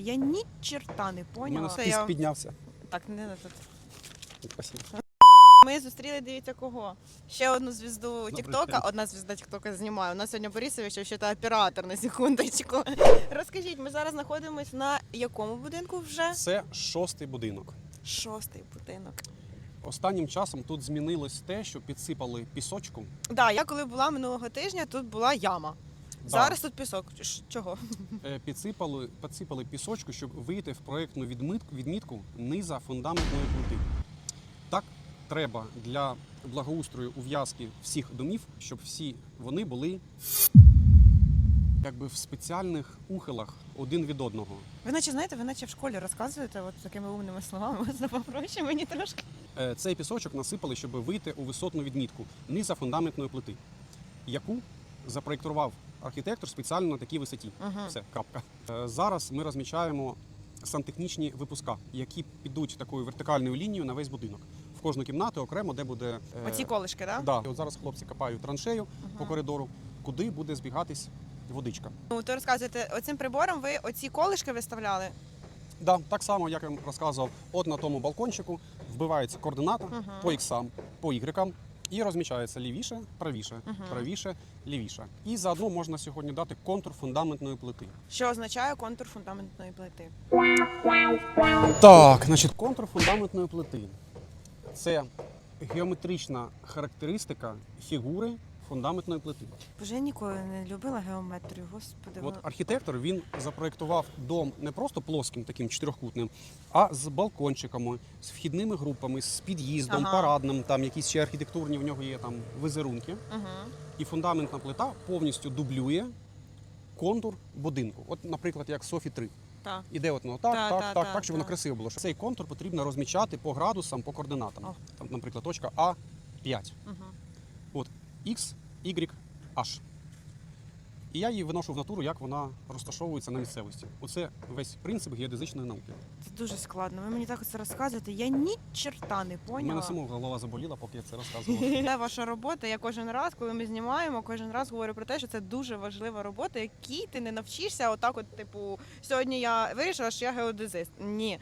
Я ні черта не У мене поняла. Це я... піднявся. Так, не на тут. Спасибо. Ми зустріли, дивіться, кого. Ще одну звізду Тіктока, одна звізда Тіктока знімає. У нас сьогодні Борисович, ще та оператор на секундочку. Розкажіть, ми зараз знаходимося на якому будинку вже? Це шостий будинок. Шостий будинок. Останнім часом тут змінилось те, що підсипали пісочку. Да, я коли була минулого тижня, тут була яма. Зараз тут пісок. Ш- Чого? Е, підсипали, підсипали пісочку, щоб вийти в проєктну відмитку, відмітку низа фундаментної плити. Так треба для благоустрою ув'язки всіх домів, щоб всі вони були якби в спеціальних ухилах один від одного. Ви наче знаєте, ви наче в школі розказуєте от такими умними словами. Можна попроще мені трошки. Е, Цей пісочок насипали, щоб вийти у висотну відмітку низа фундаментної плити, яку запроєктував архітектор спеціально на такій висоті. Мгм. Все, крапка. Е, Зараз ми розмічаємо сантехнічні випуска, які підуть такою вертикальною лінією на весь будинок. В кожну кімнату окремо, де буде е, Оці колишки, так? да. І От зараз хлопці копають траншею по коридору, куди буде збігатись водичка. Ну, то розказуєте, оцим прибором ви оці колишки виставляли? Да, так само, як я вам розказував, от на тому балкончику вбивається координата Мгм. по іксам, по ігрекам. І розмічається лівіше, правіше, Мгм. правіше, лівіше. І заодно можна сьогодні дати контур фундаментної плити. Що означає контур фундаментної плити? Так, значить, контур фундаментної плити це геометрична характеристика фігури фундаментної плити. Боже, я ніколи не любила геометрію, господи. От архітектор він запроєктував дом не просто плоским, таким чотирьохкутним, а з балкончиками, з вхідними групами, з під'їздом, Ага. парадним, там якісь ще архітектурні в нього є там візерунки. Мгм. І фундаментна плита повністю дублює контур будинку. От, наприклад, як Софі 3. Так. Іде от ну, так, Та, так, та, так, та, так, щоб воно та. красиво було. Цей контур потрібно розмічати по градусам, по координатам. О. Там, наприклад, точка А5. Мгм. От X, Y, H. І я її виношу в натуру, як вона розташовується на місцевості. Оце весь принцип геодезичної науки. Це дуже складно. Ви мені так це розказуєте. Я ні черта не поняла. У мене самого голова заболіла, поки я це розказував. Це ваша робота. Я кожен раз, коли ми знімаємо, кожен раз говорю про те, що це дуже важлива робота, якій ти не навчишся. Отак, от, типу, сьогодні я вирішила, що я геодезист. Ні.